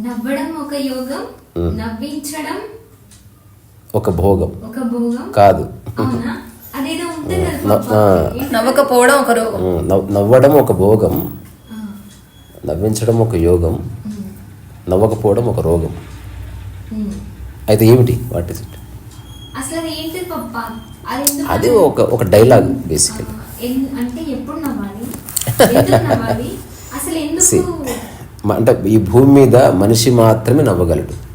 నవ్వడం ఒక యోగం నవ్వించడం ఒక భోగం. ఒక భోగం. కాదు. నవ్వకపోవడం ఒక రోగం. నవ్వడం ఒక భోగం. నవ్వించడం ఒక యోగం. నవ్వకపోవడం ఒక రోగం. అయితే ఏమిటి? What is it? అసలు అది ఏంటి పప్ప అది ఎందుకు అది ఒక ఒక డైలాగ్ బేసికలీ అంటే ఎప్పుడు నవ్వాలి? అసలు. ఎందుకు అంటే ఈ భూమి మీద మనిషి మాత్రమే నవ్వగలడు.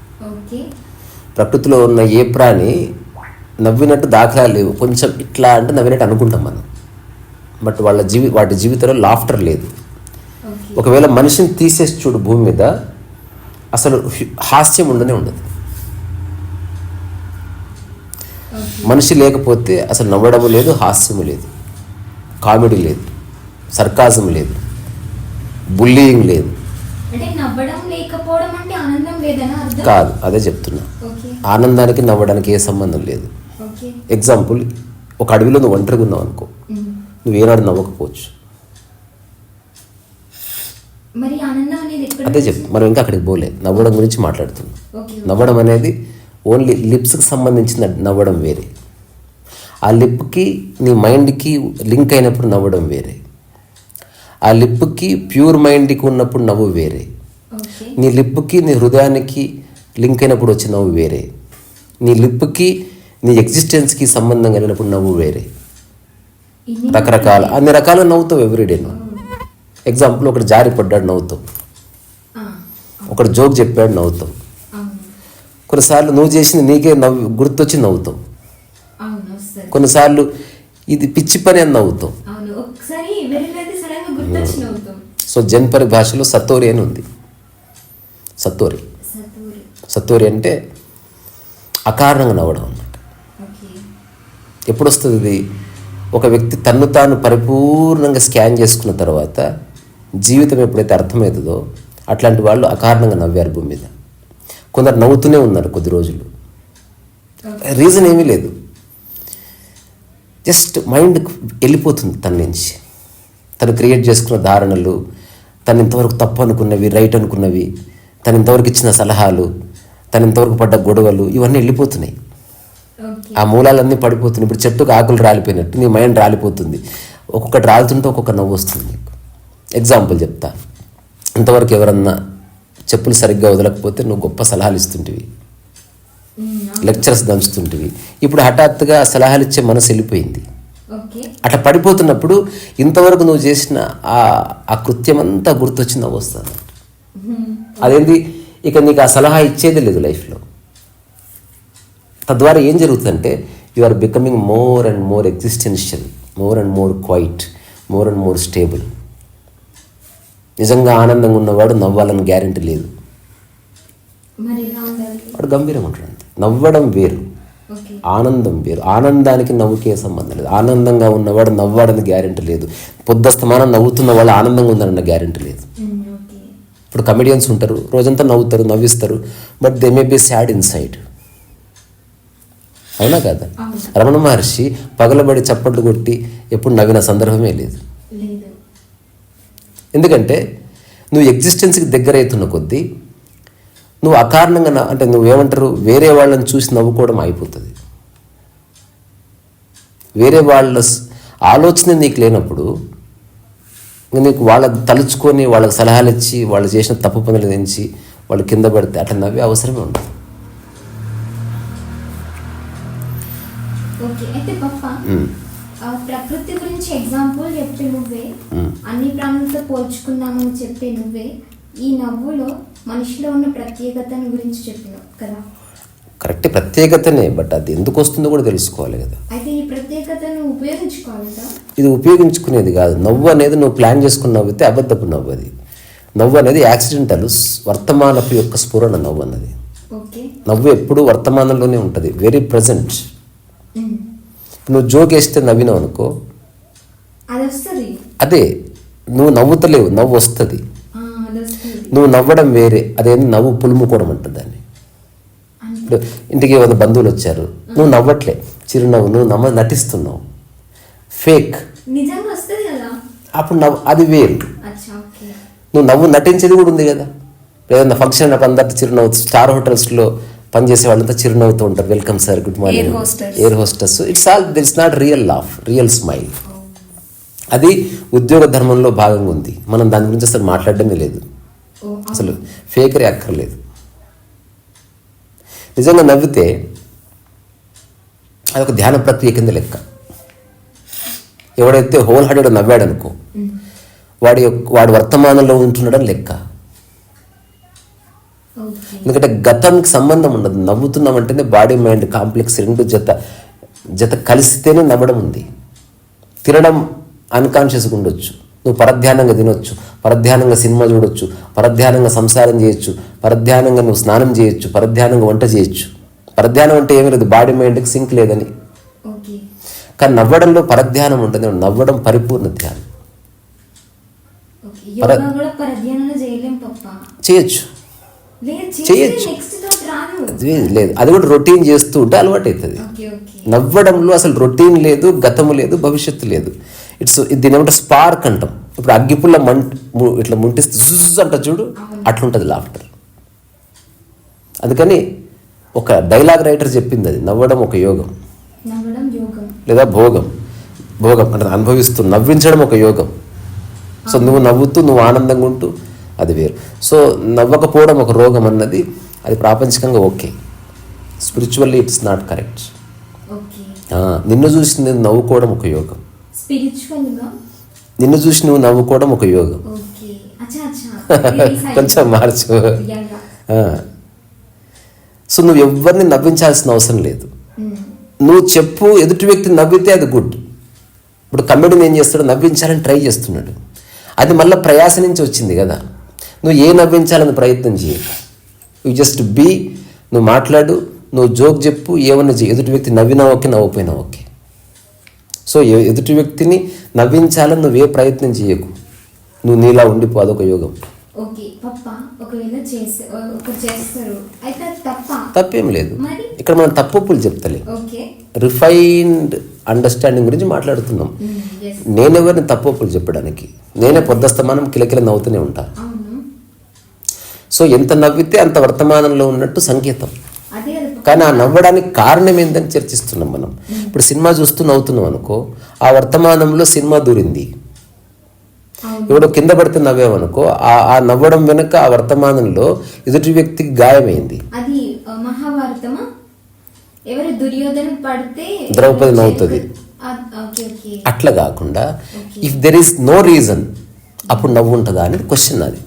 ప్రకృతిలో ఉన్న ఏ ప్రాణి నవ్వినట్టు దాఖలాలు లేవు. కొంచెం ఇట్లా అంటే నవ్వినట్టు అనుకుంటాం మనం. బట్ వాళ్ళ జీవి వాటి జీవితంలో లాఫ్టర్ లేదు. ఒకవేళ మనిషిని తీసేసి చూడు భూమి మీద అసలు హాస్యం ఉండనే ఉండదు. మనిషి లేకపోతే అసలు నవ్వడము లేదు హాస్యము లేదు. కామెడీ లేదు. సర్కాజం లేదు. బుల్లియింగ్ లేదు. అంటే నవ్వడం లేకపోవడం అంటే ఆనందం లేదని అర్థం? కాదు అదే చెప్తున్నా. ఆనందానికి నవ్వడానికి ఏ సంబంధం లేదు. ఎగ్జాంపుల్ ఒక అడవిలో నువ్వు ఒంటరిగా ఉన్నావు అనుకో. నువ్వు ఏనాడు నవ్వకపోవచ్చు. అదే చెప్తా మనం ఇంకా అక్కడికి పోలే నవ్వడం గురించి మాట్లాడుతున్నాం. నవ్వడం అనేది ఓన్లీ లిప్స్కి సంబంధించిన నవ్వడం వేరే. ఆ లిప్కి నీ మైండ్కి లింక్ అయినప్పుడు నవ్వడం వేరే. ఆ లిప్కి ప్యూర్ మైండ్కి ఉన్నప్పుడు నవ్వు వేరే. నీ లిప్కి నీ హృదయానికి లింక్ అయినప్పుడు వచ్చే నవ్వు వేరే. నీ లిప్కి నీ ఎగ్జిస్టెన్స్కి సంబంధం కలిగినప్పుడు నవ్వు వేరే. రకరకాల అన్ని రకాల నవ్వుతావు ఎవ్రీడే నువ్వు. ఎగ్జాంపుల్ ఒకటి జారి పడ్డాడు నవ్వుతావు. ఆ, ఒకటి జోక్ చెప్పాడు నవ్వుతావు. కొన్నిసార్లు నువ్వు చేసింది నీకే నవ్వు గుర్తొచ్చి నవ్వుతావు. కొన్నిసార్లు ఇది పిచ్చి పని అని నవ్వుతావు అవును ఒకసారి వెళ్ళినది సడన్గా గుర్తొచ్చి నవ్వుతాం సో జన్పరి భాషలో సత్తోరి అని ఉంది. సత్తోరి. సత్తోరి. అంటే అకారణంగా నవ్వడం అన్నమాట. ఎప్పుడు వస్తుంది ఇది? ఒక వ్యక్తి తన్ను తాను పరిపూర్ణంగా స్కాన్ చేసుకున్న తర్వాత జీవితం ఎప్పుడైతే అర్థమవుతుందో అట్లాంటి వాళ్ళు అకారణంగా నవ్వారు భూమి మీద. కొందరు నవ్వుతూనే ఉన్నారు కొద్ది రోజులు. రీజన్ ఏమీ లేదు. జస్ట్ మైండ్ వెళ్ళిపోతుంది తన నుంచి. తను క్రియేట్ చేసుకున్న ధారణలు తను ఇంతవరకు తప్పు అనుకున్నవి రైట్ అనుకున్నవి తను ఇంతవరకు ఇచ్చిన సలహాలు తను ఇంతవరకు పడ్డ గొడవలు ఇవన్నీ వెళ్ళిపోతున్నాయి. ఆ మూలాలన్నీ పడిపోతున్నాయి. ఇప్పుడు చెట్టుకు ఆకులు రాలిపోయినట్టు నీ మైండ్ రాలిపోతుంది. ఒక్కొక్కటి రాలుతుంటే ఒక్కొక్క నవ్వు వస్తుంది నీకు. ఎగ్జాంపుల్ చెప్తా. ఇంతవరకు ఎవరన్నా చెప్పులు సరిగ్గా వదలకపోతే నువ్వు గొప్ప సలహాలు ఇస్తుంటివి. లెక్చర్స్ దంచుతుంటివి. ఇప్పుడు హఠాత్తుగా సలహాలు ఇచ్చే మనసు వెళ్ళిపోయింది. అట్లా పడిపోతున్నప్పుడు ఇంతవరకు నువ్వు చేసిన ఆ ఆ కృత్యం అంతా గుర్తొచ్చి నవ్వు వస్తుంది అదేంటి ఇక నీకు ఆ సలహా ఇచ్చేది లేదు లైఫ్లో. తద్వారా ఏం జరుగుతుందంటే you are becoming more and more existential more and more quiet more and more stable నిజంగా ఆనందంగా ఉన్నవాడు నవ్వాలని గ్యారెంటీ లేదు. వాడు గంభీరంగా ఉంటాడు అంతే. నవ్వడం వేరు. ఆనందం వేరు. ఆనందానికి నవ్వుకే సంబంధం లేదు. ఆనందంగా ఉన్నవాడు నవ్వాడని గ్యారెంటీ లేదు. పొద్దుస్తమానం నవ్వుతున్న వాళ్ళు ఆనందంగా ఉందన్న గ్యారెంటీ లేదు. ఓకే ఇప్పుడు కమెడియన్స్ ఉంటారు రోజంతా నవ్వుతారు నవ్విస్తారు but they may be sad inside అవునా కదా. రమణ మహర్షి పగలబడి చప్పట్లు కొట్టి ఎప్పుడు నవ్విన సందర్భమే లేదు. లేదు. ఎందుకంటే నువ్వు ఎగ్జిస్టెన్స్కి దగ్గర అవుతున్న కొద్దీ నువ్వు అకారణంగా నవ్వు- అంటే నువ్వేమంటారు? వేరే వాళ్ళని చూసి నవ్వుకోవడం అయిపోతుంది. వేరే వాళ్ళ ఆలోచన నీకు లేనప్పుడు నీకు వాళ్ళకి తలుచుకొని వాళ్ళకి సలహాలు ఇచ్చి వాళ్ళు చేసిన తప్పు పనులు తెంచి వాళ్ళు కింద పడితే అట్లా నవ్వే అవసరమే ఉండదు. ప్రకృతి గురించి ఎగ్జాంపుల్ చెప్పే నువ్వే. అన్ని ప్రాణులతో పోల్చుకుందామని చెప్పే నువ్వే ఈ నవ్వులో మనిషిలో ఉన్న ప్రత్యేకతను గురించి చెప్పినావు కదా? కరెక్ట్ ప్రత్యేకతనే బట్ అది ఎందుకు వస్తుందో కూడా తెలుసుకోవాలి కదా. అయితే ఈ ప్రత్యేకతను ఉపయోగించుకోవాలంట ఇది ఉపయోగించుకునేది కాదు. నవ్వు అనేది నువ్వు ప్లాన్ చేసుకుని నవ్వితే అబద్ధపు నవ్వు అది. నవ్వు అనేది యాక్సిడెంటల్ వర్తమానపు యొక్క స్ఫురణ నవ్వు అన్నది. నవ్వు ఎప్పుడూ వర్తమానంలోనే ఉంటుంది. Very present. నువ్వు జోక్ వేస్తే నవ్వినావు అనుకో. అది నువ్వు నవ్వుతలేవు నవ్వు వస్తుంది. నువ్వు నవ్వడం వేరే. అదేంటి నవ్వు పులుముకోవడం అంటుంది దాన్ని. ఇప్పుడు ఇంటికి వంద బంధువులు వచ్చారు. నువ్వు నవ్వట్లే. చిరునవ్వు నువ్వు నమ్మ నటిస్తున్నావు. ఫేక్. అప్పుడు నవ్వు అది వేరు. నువ్వు నవ్వు నటించేది కూడా ఉంది కదా? ఏదైనా ఫంక్షన్ అందరితో చిరునవ్వు స్టార్ హోటల్స్లో పనిచేసే వాళ్ళంతా చిరునవ్వుతూ ఉంటారు. Welcome sir good morning. Air hostess it's all it's not real laugh real smile అది ఉద్యోగ ధర్మంలో భాగంగా ఉంది. మనం దాని గురించి అసలు మాట్లాడడమే లేదు. అసలు ఫేకరే అక్కర్లేదు. నిజంగా నవ్వితే అదొక ధ్యాన ప్రక్రియ కింద లెక్క. ఎవడైతే హోల్ హార్టెడ్ నవ్వాడు అనుకో వాడి యొక్క- వాడు వర్తమానంలో ఉంటున్నాడని లెక్క. ఎందుకంటే గతానికి సంబంధం ఉండదు. నవ్వుతున్నామంటేనే బాడీ మైండ్ కాంప్లెక్స్ రెండు జత జత కలిస్తేనే నవ్వడం ఉంది. తినడం అన్కాన్షియస్గా ఉండొచ్చు. నువ్వు పరధ్యానంగా తినొచ్చు పరధ్యానంగా సినిమా చూడొచ్చు పరధ్యానంగా సంసారం చేయొచ్చు పరధ్యానంగా నువ్వు స్నానం చేయొచ్చు పరధ్యానంగా వంట చేయొచ్చు. పరధ్యానం అంటే ఏమీ లేదు బాడీ మైండ్కి సింక్ లేదని. కానీ నవ్వడంలో పరధ్యానం ఉంటుంది నవ్వడం పరిపూర్ణ ధ్యానం. చేయొచ్చు. చేయొచ్చు. లేదు అది కూడా రొటీన్ చేస్తూ ఉంటే అలవాటు అవుతుంది నవ్వడంలో అసలు రొటీన్ లేదు గతము లేదు భవిష్యత్తు లేదు. ఇట్స్ దీని ఏమంటే స్పార్క్ అంటాం. ఇప్పుడు అగ్గిపుల్ల మంట ఇట్లా ముంటిస్తే జుజ్ అంట చూడు అట్లుంటుంది లాఫ్టర్ అందుకని ఒక డైలాగ్ రైటర్ చెప్పింది అది నవ్వడం ఒక యోగం. లేదా భోగం. భోగం అంటే అనుభవిస్తూ నవ్వించడం ఒక యోగం. సో నువ్వు నవ్వుతూ నువ్వు ఆనందంగా ఉంటూ అది వేరు. సో నవ్వకపోవడం ఒక రోగం అన్నది అది ప్రాపంచికంగా okay. Spiritually it's not correct నిన్ను చూసి నేను నవ్వుకోవడం ఒక యోగం. నిన్ను చూసి నువ్వు నవ్వుకోవడం ఒక యోగం. కొంచెం మార్చు. సో నువ్వు ఎవరిని నవ్వించాల్సిన అవసరం లేదు. మ్మ్. నువ్వు చెప్పు ఎదుటి వ్యక్తి నవ్వితే అది గుడ్ ఇప్పుడు కమెడీని ఏం చేస్తాడు? నవ్వించాలని ట్రై చేస్తున్నాడు. అది మళ్ళీ ప్రయాస నుంచి వచ్చింది కదా. నువ్వు ఏ నవ్వించాలని ప్రయత్నం చేయ యూ జస్ట్ బీ నువ్వు మాట్లాడు నువ్వు జోక్ చెప్పు ఏమన్నా చేయి. ఎదుటి వ్యక్తి నవ్వినా ఓకే నవ్వపోయినా ఓకే. సో ఎదుటి వ్యక్తిని నవ్వించాలని నువ్వు ప్రయత్నం చేయకు. నువ్వు నీలా ఉండిపో అదొక యోగం. తప్ప? లేదు? ఇక్కడ మనం తప్పులు చెప్తలే. రిఫైన్డ్ అండర్స్టాండింగ్ గురించి మాట్లాడుతున్నాం. నేనెవరిని తప్పులు చెప్పడానికి. నేనే పొద్దస్తమానం కిలకిల నవ్వుతూనే ఉంటా. అవును. సో ఎంత నవ్వితే అంత వర్తమానంలో ఉన్నట్టు సంకేతం. కానీ ఆ నవ్వడానికి కారణం ఏందని చర్చిస్తున్నాం మనం. ఇప్పుడు సినిమా చూస్తూ నవ్వుతున్నాం అనుకో ఆ వర్తమానంలో సినిమా దూరింది. ఎవడో కింద పడితే నవ్వామనుకో ఆ ఆ నవ్వడం వెనుక ఆ వర్తమానంలో ఎదుటి వ్యక్తికి గాయమైంది. అది ఆ, మహాభారతమా? ఎవరు దుర్యోధన పడితే ద్రౌపది నవ్వుతుంది. అట్లా కాకుండా. If there is no reason అప్పుడు నవ్వు ఉంటుందా అనేది క్వశ్చన్ అది.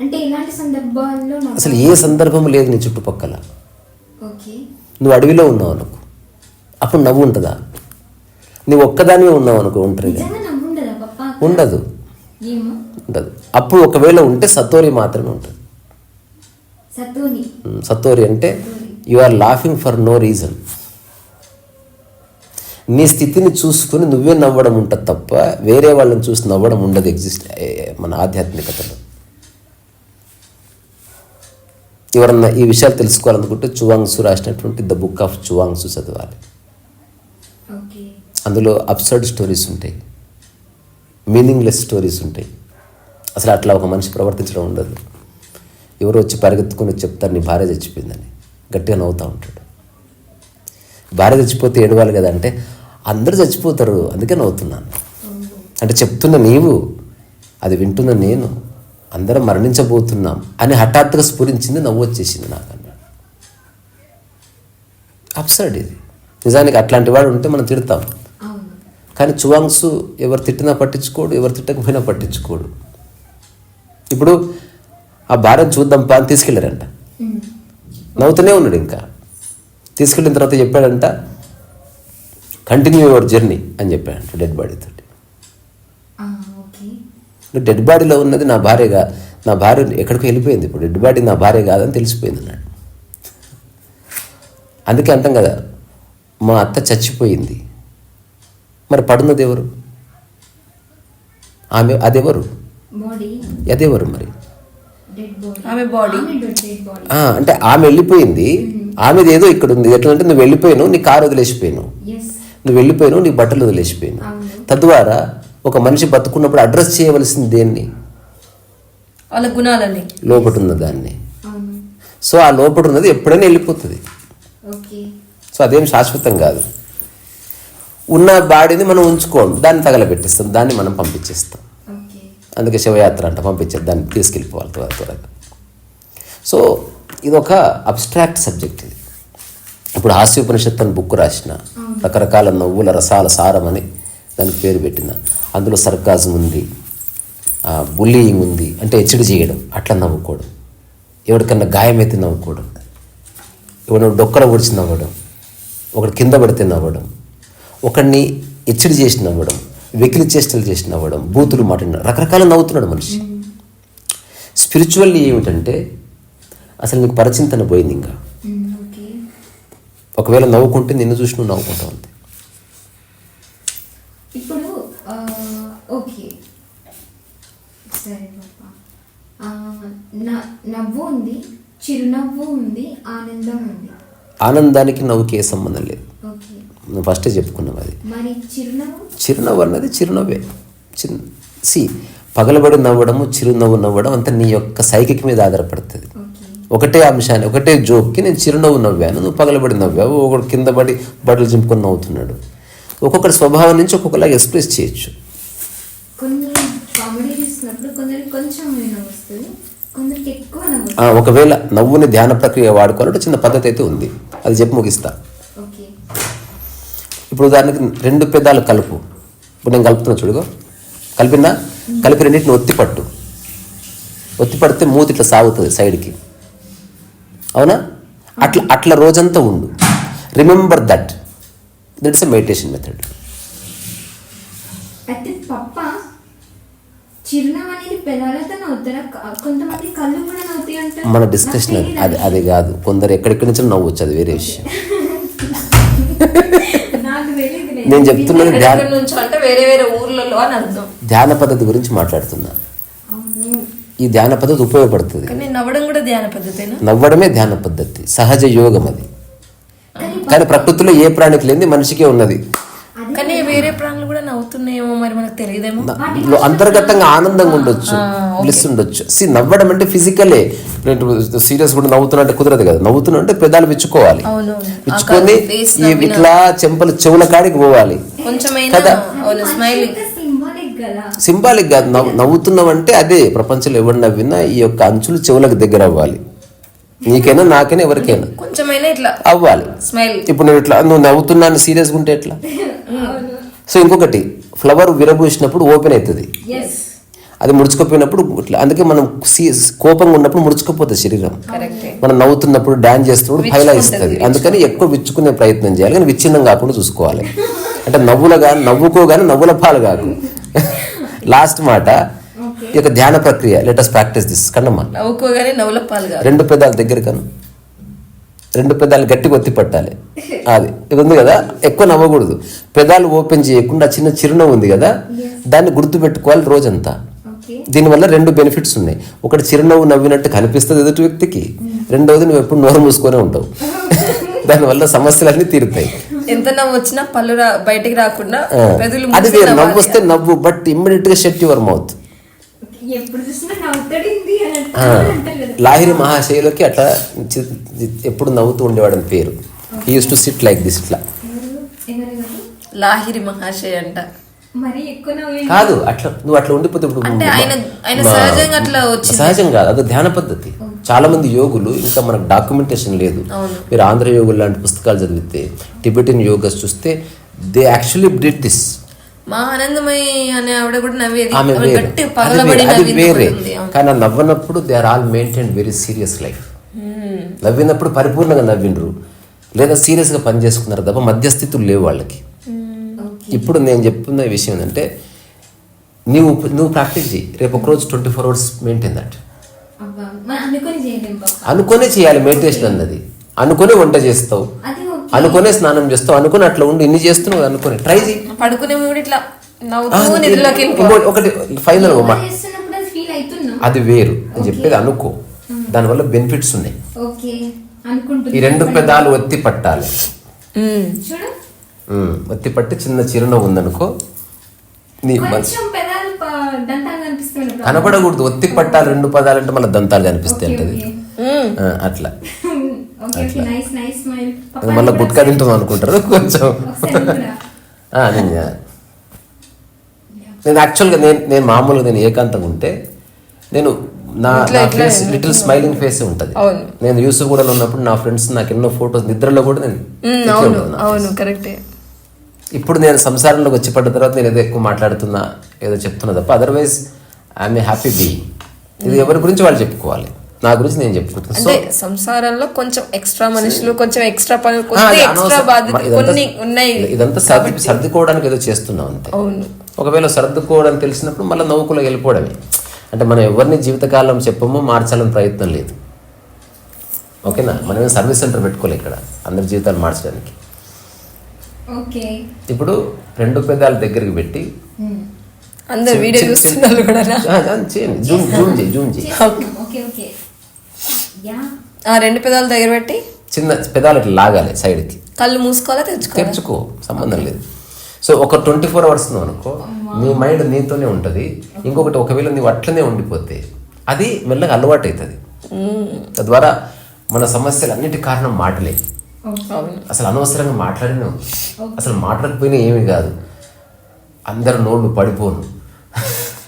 అంటే ఇలాంటి సందర్భాల్లో నాకు- అసలు ఏ సందర్భం లేదు నీ చుట్టుపక్కల. నువ్వు అడవిలో ఉన్నావు అనుకో. అప్పుడు నవ్వు ఉంటుందా? నువ్వు ఒక్కదానివే ఉన్నావు అనుకో ఒంటరిగా. ఉండదు ఉండదు. అప్పుడు ఒకవేళ ఉంటే సతోరి మాత్రమే ఉంటుంది. సతోరి అంటే you are laughing for no reason నీ స్థితిని చూసుకుని నువ్వే నవ్వడం ఉంటుంది తప్ప వేరే వాళ్ళని చూసి నవ్వడం ఉండదు ఎగ్జిస్ట్ మన ఆధ్యాత్మికతలో. ఎవరన్నా ఈ విషయాలు తెలుసుకోవాలనుకుంటే చువాంగ్సు రాసినటువంటి ద బుక్ ఆఫ్ చువాంగ్సు చదవాలి. అందులో అబ్సర్డ్ స్టోరీస్ ఉంటాయి. మీనింగ్లెస్ స్టోరీస్ ఉంటాయి. అసలు అట్లా ఒక మనిషి ప్రవర్తించడం ఉండదు. ఎవరు వచ్చి పరిగెత్తుకుని చెప్తారు నీ భార్య చచ్చిపోయిందని. గట్టిగా నవ్వుతూ ఉంటాడు. భార్య చచ్చిపోతే ఏడవాలి కదా అంటే అందరూ చచ్చిపోతారు అందుకే నవ్వుతున్నాను. అంటే చెప్తున్న నీవు అది వింటున్న నేను అందరం మరణించబోతున్నాం అని హఠాత్తుగా స్ఫురించింది నవ్వు వచ్చేసింది నాకు అన్నాడు అప్సర్డ్ ఇది. నిజానికి అట్లాంటి వాడు ఉంటే మనం తిడతాం. కానీ చువాంగ్సు ఎవరు తిట్టినా పట్టించుకోడు ఎవరు తిట్టకపోయినా పట్టించుకోడు. ఇప్పుడు ఆ భార్యను చూద్దాం పా అని తీసుకెళ్ళారంట. నవ్వుతూనే ఉన్నాడు ఇంకా. తీసుకెళ్ళిన తర్వాత చెప్పాడంట కంటిన్యూ యువర్ జర్నీ అని చెప్పాడంట డెడ్ బాడీతో డెడ్ బాడీలో ఉన్నది నా భార్యగా నా భార్య ఎక్కడికి వెళ్ళిపోయింది ఇప్పుడు. డెడ్ బాడీ నా భార్య కాదని తెలిసిపోయింది అన్నాడు అందుకే అంటాం కదా మా అత్త చచ్చిపోయింది. మరి పడున్నది ఎవరు? ఆమె అదెవరు? బాడీ అదెవరు మరి? అంటే ఆమె వెళ్ళిపోయింది. ఆమెది ఏదో ఇక్కడ ఉంది. ఎట్లా అంటే నువ్వు వెళ్ళిపోయావు నీ కారు వదిలేసిపోయావు. ఎస్ నువ్వు వెళ్ళిపోయావు నీ బట్టలు వదిలేసిపోయావు. అవును. తద్వారా ఒక మనిషి బతుకున్నప్పుడు అడ్రస్ చేయవలసింది దేన్ని? వాళ్ళ గుణాలని. లోపట ఉన్న దాన్ని సో ఆ లోపట ఉన్నది ఎప్పుడైనా వెళ్ళిపోతుంది. ఓకే. సో అదేం శాశ్వతం కాదు. ఉన్న బాడీని మనం ఉంచుకోం దాన్ని తగలబెట్టిస్తాం దాన్ని మనం పంపించేస్తాం. ఓకే. అందుకే శివయాత్ర అంట పంపించారు దాన్ని తీసుకెళ్ళిపోవాలి త్వర త్వరగా. సో ఇది ఒక అబ్స్ట్రాక్ట్ సబ్జెక్ట్ ఇది. ఇప్పుడు హాస్యోపనిషత్తు అని బుక్ రాసిన రకరకాల నవ్వుల రసాల సారం అని దానికి పేరు పెట్టిన అందులో సర్కాజం ఉంది బుల్లింగ్ ఉంది అంటే హెచ్చడి చేయడం అట్లా నవ్వుకోవడం. ఎవరికన్నా గాయమైతే నవ్వుకోవడం. ఎవడో డొక్కల పొడిచి నవ్వడం. ఒకటి కింద పడితే నవ్వడం. ఒకడిని హెచ్చడి చేసి నవ్వడం. వెకిలి చేష్టలు చేసి నవ్వడం. బూతులు మాట్లాడిన రకరకాల నవ్వుతున్నాడు మనిషి. స్పిరిచువల్లీ ఏమిటంటే అసలు నీకు పరచింతన పోయింది ఇంకా. ఒకవేళ నవ్వుకుంటే నిన్ను చూసి నువ్వు నవ్వుకుంటా ఉంది ఇప్పుడు ఓకే. సరే పాప. నవ్వు ఉంది చిరునవ్వు ఉంది ఆనందం ఉంది. ఆనందానికి నవ్వుకి ఏ సంబంధం లేదు. నువ్వు ఫస్టే చెప్పుకున్నాం అది. మరి చిరునవ్వు? అన్నది చిరునవ్వే. చిన్న సి పగలబడి నవ్వడము చిరునవ్వు నవ్వడం అంతా నీ యొక్క సైకిక్ మీద ఆధారపడుతుంది. ఒకటే అంశాన్ని ఒకటే జోక్కి నేను చిరునవ్వు నవ్వాను నువ్వు పగలబడి నవ్వావు ఒకడు కింద పడి బట్టలు చింపుకొని నవ్వుతున్నాడు. ఒక్కొక్కటి స్వభావం నుంచి ఒక్కొక్కలాగా ఎక్స్ప్రెస్ చేయొచ్చు. ఒకవేళ నవ్వుని ధ్యాన ప్రక్రియ వాడుకోవాలంటే చిన్న పద్ధతి అయితే ఉంది. అది చెప్పి ముగిస్తా. ఇప్పుడు ఉదాహరణకి రెండు పెదాలు కలుపు. ఇప్పుడు నేను కలుపుతున్నా చూడుగో కలిపిందా? కలిపి రెండింటిని ఒత్తి పట్టు. ఒత్తి పడితే మూతి ఇట్లా సాగుతుంది సైడ్కి. అవునా? అట్లా అట్లా రోజంతా ఉండు. Remember that that is a meditation method అయితే పప్ప చిరునవ్వు అనేది పెదాలతో నవ్వుతారా? క- కొంతమంది కళ్ళు కూడా నవ్వుతాయి అంటారు. మన డిస్కషన్ అది అది అది కాదు. కొందరు ఎక్కడెక్కడి నుంచి నవ్వచ్చు అది వేరే విషయం. నేను. చెప్తున్నది ధ్యాన అంటే వేరే వేరే ఊర్లలో అని అర్థం. ధ్యాన పద్ధతి గురించి మాట్లాడుతున్నా. ఈ ధ్యాన పద్ధతి ఉపయోగపడుతుంది. కానీ నవ్వడం కూడా ధ్యాన పద్ధతేనా? నవ్వడమే ధ్యాన పద్ధతి. సహజ యోగం అది. కానీ ప్రకృతిలో ఏ ప్రాణికి లేనిది మనిషికే ఉన్నది. కానీ వేరే ప్రాణులు కూడా నవ్వుతున్నాయేమో మరి మనకు తెలియదేమో. అంతర్గతంగా ఆనందంగా ఉండొచ్చు బ్లిస్ ఉండొచ్చు. సి నవ్వడం అంటే ఫిజికలే సీరియస్ కూడా నవ్వుతున్నా అంటే కుదరదు కదా. నవ్వుతున్నా అంటే పెదాలు విచ్చుకోవాలి. అవును. విచ్చుకొని ఇట్లా చెంపలు చెవుల కాడికి పోవాలి. కొంచెమైనా కదా. సింబాలిక్ కదా. సింబాలిక్ కాదు. నవ్వు నవ్వుతున్నాం అంటే అదే ప్రపంచంలో ఎవరు నవ్వినా ఈ యొక్క అంచులు చెవులకు దగ్గర అవ్వాలి. నీకైనా నాకైనా ఎవరికైనా కొంచెమైనా ఇట్లా అవ్వాలి. స్మైల్. ఇప్పుడు నువ్వు ఇట్లా నువ్వు నవ్వుతున్నాను సీరియస్గా ఉంటే ఎట్లా? సో ఇంకొకటి ఫ్లవర్ విరబూసినప్పుడు ఓపెన్ అవుతుంది. అది ముడుచుకుపోయినప్పుడు ఇట్లా. అందుకే మనం కోపంగా ఉన్నప్పుడు ముడుచుకుపోతుంది శరీరం. మనం నవ్వుతున్నప్పుడు డాన్స్ చేస్తున్నప్పుడు ఫైలా ఇస్తుంది అందుకని ఎక్కువ విచ్చుకునే ప్రయత్నం చేయాలి. కానీ విచ్ఛిన్నం కాకుండా చూసుకోవాలి. అంటే నవ్వులుగా నవ్వుకోగానే నవ్వుల పాలు కాకు. లాస్ట్ మాట ఈ యొక్క ధ్యాన ప్రక్రియ let us practice this Kannamma. నవ్వుకోగానే నవ్వుల రెండు పెదాల దగ్గర కను. రెండు పెదాలు గట్టిగా ఒత్తి పట్టాలి. అది. ఇది ఉంది కదా? ఎక్కువ నవ్వకూడదు. పెదాలు ఓపెన్ చేయకుండా చిన్న చిరునవ్వు ఉంది కదా? దాన్ని గుర్తు పెట్టుకోవాలి రోజంతా దీనివల్ల రెండు బెనిఫిట్స్ ఉన్నాయి. ఒకటి చిరునవ్వు నవ్వినట్టు కనిపిస్తుంది ఎదుటి వ్యక్తికి. రెండవది నువ్వు ఎప్పుడు నోరు మూసుకొనే ఉంటావు. దానివల్ల సమస్యలన్నీ తీరుతాయి. ఎంత నవ్వు వచ్చినా పళ్ళు బయటికి రాకుండా అది నవ్వు. వస్తే నవ్వు బట్ ఇమ్మీడియట్గా షట్ యువర్ మౌత్ లాహిరి మహాశయులకి అట్లా ఎప్పుడు నవ్వుతూ ఉండేవాడని పేరు. He use to sit like this ఇట్లా. లాహిరి మహాశయ అంట. కాదు అట్లా నువ్వు అట్లా ఉండిపోతే ఇప్పుడు అంటే ఆయన- ఆయన మా- సహజంగా అట్లా వచ్చింది. సహజం కాదు అది ధ్యాన పద్ధతి. చాలా మంది యోగులు ఇంకా మనకు డాక్యుమెంటేషన్ లేదు. మీరు ఆంధ్ర యోగులు లాంటి పుస్తకాలు చదివితే టిబెటిన్ యోగస్ చూస్తే దే యాక్చువల్లీ డిడ్ దిస్ మా ఆనందమై అనే ఆవిడ కూడా నవ్వేది. ఆమె వేరే. గట్టి అది పగలబడి వేరే, అది నవ్వింది వేరే. ఉంది. కానీ ఆ నవ్వనప్పుడు they are all maintain very serious life నవ్వినప్పుడు పరిపూర్ణంగా నవ్విండ్రు. లేదా సీరియస్గా పని చేసుకున్నారు తప్ప మధ్యస్థితులు లేవు వాళ్ళకి. ఇప్పుడు నేను చెప్తున్న విషయం ఏంటంటే నువ్వు నువ్వు ప్రాక్టీస్ చేయి రేపు ఒకరోజు twenty four hours maintain that అబ్బా మనం అనుకొని చేయలేం పాప అనుకునే చేయాలి మెడిటేషన్ అన్నది. అనుకునే వంట చేస్తావు. అది అనుకునే స్నానం చేస్తావు అనుకుని అట్లా ఉండి ఇన్ని చేస్తున్నావు అనుకుని. ట్రై చేయి. పడుకునే ఇట్లా ఒకటి ఫైనల్ అది ఫీల్ అవుతున్నాం అది వేరు. నేను చెప్పేది అనుకో. దానివల్ల బెనిఫిట్స్ ఉన్నాయి. ఓకే ఈ రెండు పెదాలు ఒత్తి పట్టాలి. చూడు. ఉమ్, ఒత్తి పట్టి చిన్న చిరునవ్వు ఉందనుకో నీ కనపడకూడదు. ఒత్తి పట్టాలి రెండు పదాలు అంటే మళ్ళీ దంతాలు కనిపిస్తాయి అంటది. ఆ, అట్లా. మళ్ళీ గుట్కా తింటాం అనుకుంటారు. కొంచెం. నేను నేను యాక్చువల్గా నేను నేను మామూలుగా నేను ఏకాంతంగా ఉంటే నేను నా నా ఫేస్ లిటిల్ స్మైలింగ్ ఫేస్ ఉంటుంది. నేను యూసుఫ్ కూడా ఉన్నప్పుడు నా ఫ్రెండ్స్ నాకు ఎన్నో ఫోటోస్ నిద్రలో కూడా నేను కరెక్టే ఇప్పుడు నేను సంసారంలోకి వచ్చి పడ్డ తర్వాత నేను ఏదో ఎక్కువ మాట్లాడుతున్నా ఏదో చెప్తున్నా తప్ప otherwise I'm a happy be ఇది ఎవరి గురించి వాళ్ళు చెప్పుకోవాలి? నా గురించి నేను చెప్పుకుంటున్నాను సో అంటే సంసారంలో కొంచెం ఎక్స్ట్రా మనుషులు కొంచెం ఎక్స్ట్రా పనులు ఎక్స్ట్రా కొన్ని ఉన్నాయి. ఇదంతా సర్ది సర్దుకోవడానికి ఏదో చేస్తున్నాం అంతే. అవును. ఒకవేళ సర్దుకోవడం తెలిసినప్పుడు మళ్ళీ నవ్వుకులో వెళ్ళిపోవడమే. అంటే మనం ఎవరిని జీవితకాలం చెప్పమో మార్చాలని ప్రయత్నం లేదు. ఓకేనా? మనం ఏం సర్వీస్ సెంటర్ పెట్టుకోలే ఇక్కడ అందరి జీవితాలు మార్చడానికి. ఓకే. ఇప్పుడు రెండు పెదాల దగ్గరికి పెట్టి అందరు వీడియో చూస్తున్నారు కూడా జూమ్ జూమ్ చేయి జూమ్ చేయి. Okay okay. ఆ రెండు పెదాల దగ్గర పెట్టి? చిన్న పెదాలు ఇట్లా లాగాలి సైడ్కి. కళ్ళు మూసుకోవాలా తెచ్చుకోవాలా తెరుచుకో సంబంధం లేదు. సో ఒక ట్వంటీ ఫోర్ అవర్స్ అనుకో నీ మైండ్ నీతోనే ఉంటుంది. ఇంకొకటి ఒకవేళ నీవు అట్లనే ఉండిపోతే అది మెల్లగా అలవాటు అవుతుంది తద్వారా మన సమస్యలు అన్నిటి కారణం మాటలే. అసలు అనవసరంగా మాట్లాడినాం అసలు మాట్లాడకపోయినా ఏమీ కాదు. అందరు నోళ్ళు పడిపోను.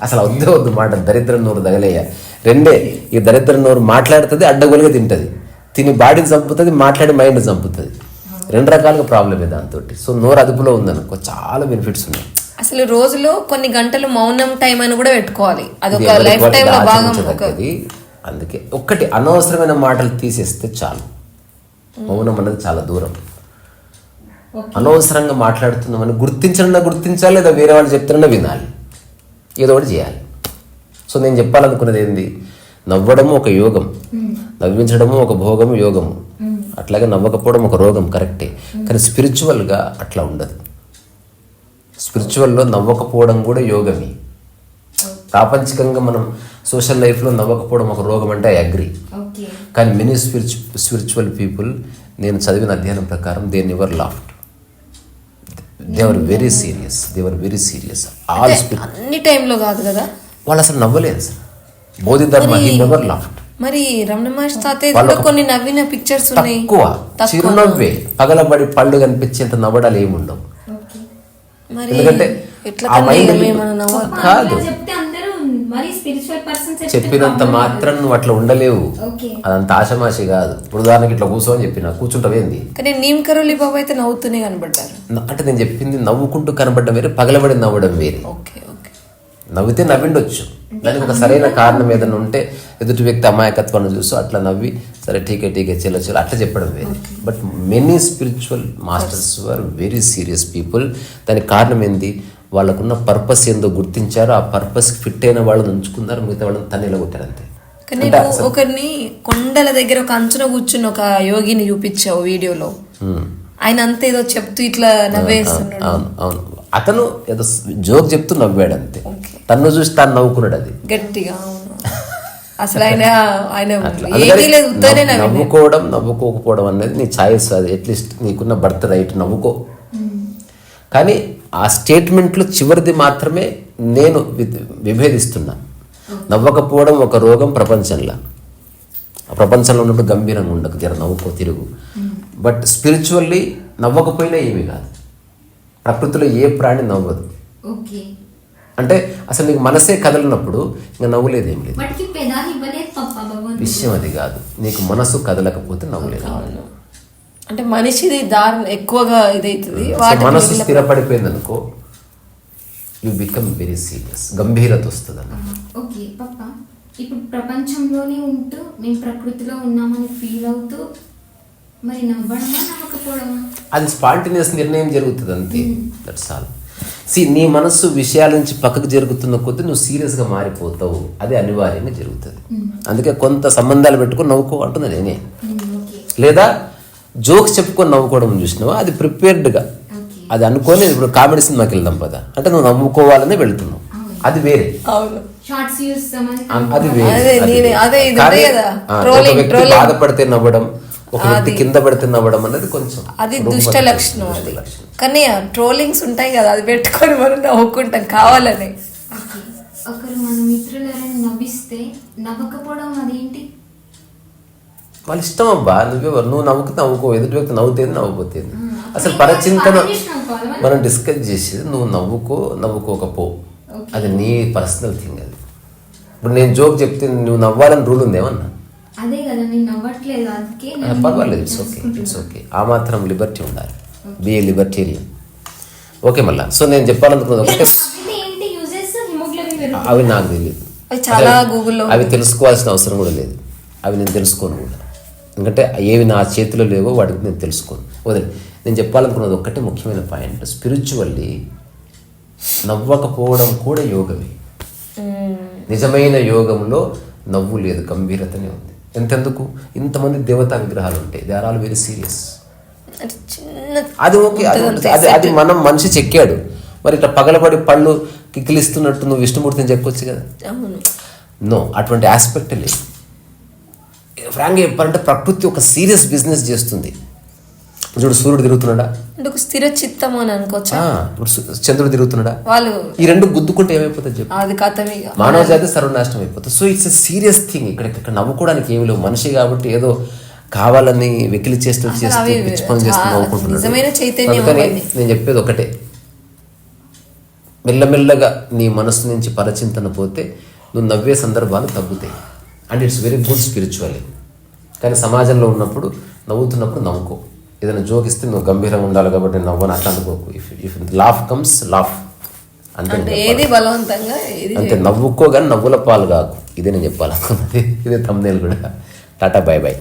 అసలు వద్దే వద్దు మాట. దరిద్ర నోరు తగలేయ. రెండే ఈ దరిద్ర నోరు మాట్లాడుతుంది అడ్డగోలుగా తింటుంది. తిని బాడీని చంపుతుంది మాట్లాడి మైండ్ చంపుతుంది. రెండు రకాలుగా ప్రాబ్లమే దాంతో సో నోరు అదుపులో ఉందనుకో చాలా బెనిఫిట్స్ ఉన్నాయి. అసలు రోజులో కొన్ని గంటలు మౌనం టైం అని కూడా పెట్టుకోవాలి. ఇది అదొక ఎవరికి లైఫ్ వారికి టైం లో భాగం ఒక ఆచరించదగ్గది. అందుకే ఒక్కటి అనవసరమైన మాటలు తీసేస్తే చాలు. మౌనం అనేది చాలా దూరం. అనవసరంగా మాట్లాడుతున్నామని గుర్తించడన్నా గుర్తించాలి లేదా వేరే వాళ్ళు చెప్తున్నా వినాలి. ఏదో ఒకటి చేయాలి. సో నేను చెప్పాలనుకున్నది ఏంది? నవ్వడము ఒక యోగం. నవ్వించడము ఒక భోగము యోగము అట్లాగే నవ్వకపోవడం ఒక రోగం కరెక్టే. కానీ స్పిరిచువల్గా అట్లా ఉండదు. స్పిరిచువల్లో నవ్వకపోవడం కూడా యోగమే. ప్రాపంచికంగా మనం సోషల్ లైఫ్లో నవ్వకపోవడం ఒక రోగం అంటే ఐ అగ్రి. కానీ మెనీ స్పిరిచు స్పిరిచువల్ పీపుల్ నేను చదివిన అధ్యయనం ప్రకారం they never laughed they were very serious they were very serious all అన్ని టైంలో కాదు కదా? వాళ్ళు అసలు నవ్వలేదు అసలు. బోధిధర్మ హీ నెవర్ లాఫ్ట్ మరి రమణ మహర్షి తాతయ్య కూడా కొన్ని నవ్విన పిక్చర్స్ ఉన్నాయి. తక్కువ. చిరునవ్వే. పగలబడి పళ్ళు కనిపించేంత నవ్వడాలు ఏముండవు. ఓకే. మరి ఎందుకంటే ఎట్లా ఆ మైండ్ ఏమైనా నవ్వ కాదు. చెప్పినంత మాత్రం నువ్వు అట్లా ఉండలేవు. ఓకే. అదంత ఆశమాషి కాదు. ఇప్పుడు ఉదాహరణకి ఇట్లా కూర్చోని చెప్పిన కూర్చుంటావేంది కానీ నీమ్ కరోలి బాబు అయితే నవ్వుతూనే కనబడ్డారు. అంటే నేను చెప్పింది నవ్వుకుంటూ కనబడడం వేరే పగలబడి నవ్వడం వేరే. Okay okay. నవ్వితే నవ్విండొచ్చు. దానికి ఒక సరైన కారణం ఏదైనా ఉంటే ఎదుటి వ్యక్తి అమాయకత్వాన్ని చూసి అట్లా నవ్వి సరే ఠీకే ఠీకే చెల్ల చెల్ల అట్లా చెప్పడం వేరే. But many spiritual masters are very serious people దానికి కారణం ఏంది? వాళ్ళకున్న పర్పస్ ఏందో గుర్తించారు ఆ పర్పస్కి ఫిట్ అయిన వాళ్ళని ఉంచుకున్నారు మిగతా వాళ్ళని తన్ని కొట్టారు అంతే. కానీ ఒకరిని కొండల దగ్గర ఒక అంచున కూర్చుని ఒక యోగిని చూపించావు వీడియోలో. ఆయన అంత ఏదో చెప్తూ ఇట్లా నవ్వేస్తున్నాడు అవును అవును. అతను ఏదో జోక్ చెప్తూ నవ్వాడు అంతే. తన్ను చూసి తాను నవ్వుకున్నాడు అది. గట్టిగా అసలు ఆయన ఆయన నవ్వుకోవడం నవ్వుకోకపోవడం అనేది నీ ఛాయిస్ అది. అట్లీస్ట్ నీకున్న బర్త్ రైట్ నవ్వుకో. కానీ ఆ స్టేట్మెంట్లో చివరిది మాత్రమే నేను విభేదిస్తున్నా. నవ్వకపోవడం ఒక రోగం ప్రపంచంలో. ఆ ప్రపంచంలో ఉన్నప్పుడు గంభీరంగా ఉండకు జర నవ్వుకో తిరుగు. బట్ స్పిరిచువల్లీ నవ్వకపోయినా ఏమీ కాదు. ప్రకృతిలో ఏ ప్రాణి నవ్వదు. అంటే అసలు నీకు మనసే కదలినప్పుడు ఇంకా నవ్వులేదు ఏం లేదు విషయం అది కాదు. నీకు మనసు కదలకపోతే నవ్వులేదు. అంటే మనిషిది దారుణ ఎక్కువగా ఇదైతుంది. మనసు స్థిరపడిపోయింది అనుకో యూ బికమ్ వెరీ సీరియస్ గంభీరత వస్తుంది అన్నమాట ఓకే పప్ప. ఇప్పుడు ప్రపంచంలోనే ఉంటూ మేము ప్రకృతిలో ఉన్నామని ఫీల్ అవుతూ మరి నవ్వడమా నవ్వకపోవడమా అది స్పాంటినియస్ నిర్ణయం జరుగుతుంది అంతే. దట్స్ ఆల్ సి నీ మనస్సు విషయాల నుంచి పక్కకు జరుగుతున్న కొద్దీ నువ్వు సీరియస్గా మారిపోతావు. అది అనివార్యంగా జరుగుతుంది. అందుకే కొంత సంబంధాలు పెట్టుకొని నవ్వుకో అంటున్నా నేనే. ఓకే. లేదా జోక్స్ చెప్పుకొని నవ్వుకోవడం చూసినావా? అది ప్రిపేర్డ్గా. అది అనుకొని ఇప్పుడు కామెడీ సినిమాకి వెళ్దాం పదా. అంటే నువ్వు నవ్వుకోవాలనే వెళ్తున్నావు. అది వేరే. అది వేరే. బాధపడితే నవ్వడం ఒక వ్యక్తి కింద పడితే నవ్వడం అనేది కొంచెం అది దుష్ట. లక్షణం అది. కానీ ట్రోలింగ్స్ ఉంటాయి కదా అది పెట్టుకొని మనం నవ్వుకుంటాం కావాలని. ఒకరు మన మిత్రులు ఎవరైనా నవ్విస్తే నవ్వకపోవడం అదేంటి? వాళ్ళ ఇష్టం అబ్బా నువ్వెవరు నువ్వు నవ్వుకు నవ్వుకో ఎదుటి వ్యక్తి నవ్వుతేంది నవ్వుపోతేంది అసలు పరచింతన మనం డిస్కస్ చేసేది నువ్వు నవ్వుకో నవ్వుకోకపో. అది నీ పర్సనల్ థింగ్ అది. ఇప్పుడు నేను జోక్ చెప్తే నువ్వు నవ్వాలని రూల్ ఉందేమన్నా అదే కదా నేను నవ్వట్లేదు అందుకే ఆ, నేను పర్వాలేదు ఇట్స్ ఓకే ఇట్స్ ఓకే ఆ మాత్రం లిబర్టీ ఉండాలి. బి ఏ లిబర్టేరియన్ ఓకే మళ్ళా. సో నేను చెప్పాలనుకున్నది ఒకటే. అవి నాకు తెలియదు అవి తెలుసుకోవాల్సిన అవసరం కూడా లేదు. అవి నేను తెలుసుకోను కూడా. ఎందుకంటే ఏవి నా చేతిలో లేవో వాటికి నేను తెలుసుకోను. వదిలే. నేను చెప్పాలనుకున్నది ఒక్కటే ముఖ్యమైన పాయింట్. స్పిరిచువల్లీ నవ్వకపోవడం కూడా యోగమే. నిజమైన యోగంలో నవ్వు లేదు గంభీరతనే ఉంది. ఎంతెందుకు? ఇంతమంది దేవతా విగ్రహాలు ఉంటాయి they are all very serious అది ఓకే అది. అది మనం మనిషి చెక్కాడు. మరి ఇట్లా పగలబడి పళ్ళు కిక్కిలిస్తున్నట్టు నువ్వు విష్ణుమూర్తిని చెప్పొచ్చు కదా? నో అటువంటి ఆస్పెక్ట్ లేదు. ఫ్రాంక్గా చెప్పాలంటే ప్రకృతి ఒక సీరియస్ బిజినెస్ చేస్తుంది. ఇప్పుడు చూడు సూర్యుడు తిరుగుతున్నాడా? అంటే ఒక స్థిర చిత్తం అని అనుకోవచ్చా? ఇప్పుడు చంద్రుడు తిరుగుతున్నాడా? వాళ్ళు ఈ రెండు గుద్దుకుంటే ఏమైపోతుంది చెప్పు. అది కథమిగా మానవ జాతి సర్వనాశనం అయిపోతుంది. So it's a serious thing. ఇక్కడ ఇక్కడ నవ్వుకోవడానికి ఏమి లేవు. మనిషి కాబట్టి ఏదో కావాలని వెకిలి చేస్తూ అవి పిచ్చి పనులు చేస్తూ నవ్వుకుంటున్నాడు. నేను చెప్పేది ఒకటే. మెల్లమెల్లగా నీ మనసు నుంచి పరచింతన పోతే నువ్వు నవ్వే సందర్భాలు తగ్గుతాయి. And it's very good spiritually కానీ సమాజంలో ఉన్నప్పుడు నవ్వుతున్నప్పుడు నవ్వుకో. ఏదైనా జోక్ ఇస్తే నువ్వు గంభీరంగా ఉండాలి కాబట్టి నవ్వని అట్లా అనుకోకు if if laugh comes laugh అంతే అంటే ఏది బలవంతంగా అంతే నవ్వుకోగానే నవ్వుల పాలు కాకు. ఇదే నేను చెప్పాలనుకున్నది. ఇదే తమ్నేల్ కూడా. Tata bye bye